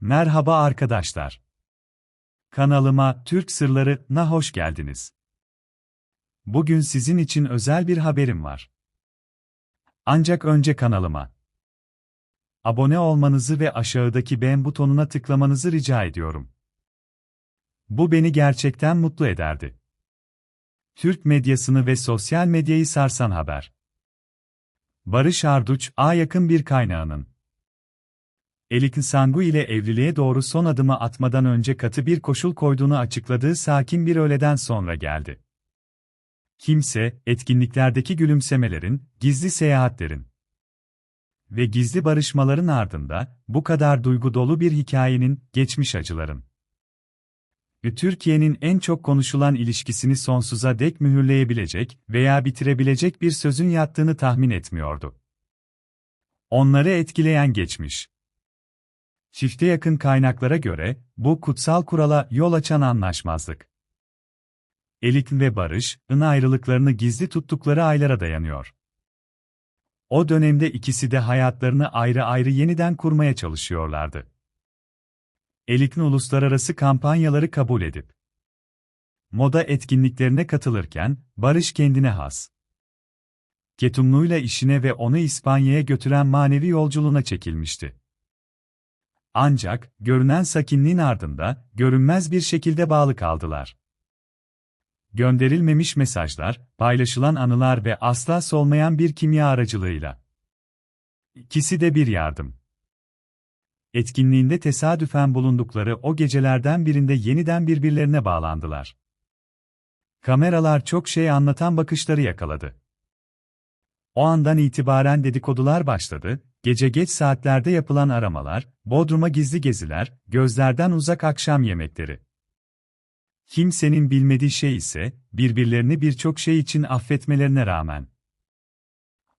Merhaba arkadaşlar. Kanalıma Türk Sırları'na hoş geldiniz. Bugün sizin için özel bir haberim var. Ancak önce kanalıma abone olmanızı ve aşağıdaki beğen butonuna tıklamanızı rica ediyorum. Bu beni gerçekten mutlu ederdi. Türk medyasını ve sosyal medyayı sarsan haber. Barış Arduç, A yakın bir kaynağının Elik Sangu ile evliliğe doğru son adımı atmadan önce katı bir koşul koyduğunu açıkladığı sakin bir öğleden sonra geldi. Kimse, etkinliklerdeki gülümsemelerin, gizli seyahatlerin ve gizli barışmaların ardında, bu kadar duygu dolu bir hikayenin, geçmiş acıların. Türkiye'nin en çok konuşulan ilişkisini sonsuza dek mühürleyebilecek veya bitirebilecek bir sözün yattığını tahmin etmiyordu. Onları etkileyen geçmiş. Çifte yakın kaynaklara göre, bu kutsal kurala yol açan anlaşmazlık. Elik ve Barış, ın ayrılıklarını gizli tuttukları aylara dayanıyor. O dönemde ikisi de hayatlarını ayrı ayrı yeniden kurmaya çalışıyorlardı. Elik'in uluslararası kampanyaları kabul edip, moda etkinliklerine katılırken, Barış kendine has. Ketumlu'yla işine ve onu İspanya'ya götüren manevi yolculuğuna çekilmişti. Ancak, görünen sakinliğin ardında, görünmez bir şekilde bağlı kaldılar. Gönderilmemiş mesajlar, paylaşılan anılar ve asla solmayan bir kimya aracılığıyla. İkisi de bir yardım. Etkinliğinde tesadüfen bulundukları o gecelerden birinde yeniden birbirlerine bağlandılar. Kameralar çok şey anlatan bakışları yakaladı. O andan itibaren dedikodular başladı, gece geç saatlerde yapılan aramalar, Bodrum'a gizli geziler, gözlerden uzak akşam yemekleri. Kimsenin bilmediği şey ise, birbirlerini birçok şey için affetmelerine rağmen.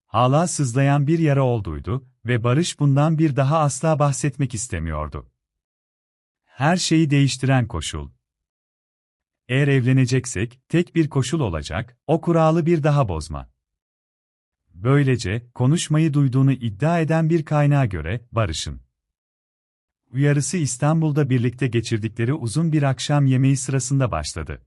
Hala sızlayan bir yara olduydu ve Barış bundan bir daha asla bahsetmek istemiyordu. Her şeyi değiştiren koşul. Eğer evleneceksek, tek bir koşul olacak, o kuralı bir daha bozma. Böylece, konuşmayı duyduğunu iddia eden bir kaynağa göre, Barış'ın uyarısı İstanbul'da birlikte geçirdikleri uzun bir akşam yemeği sırasında başladı.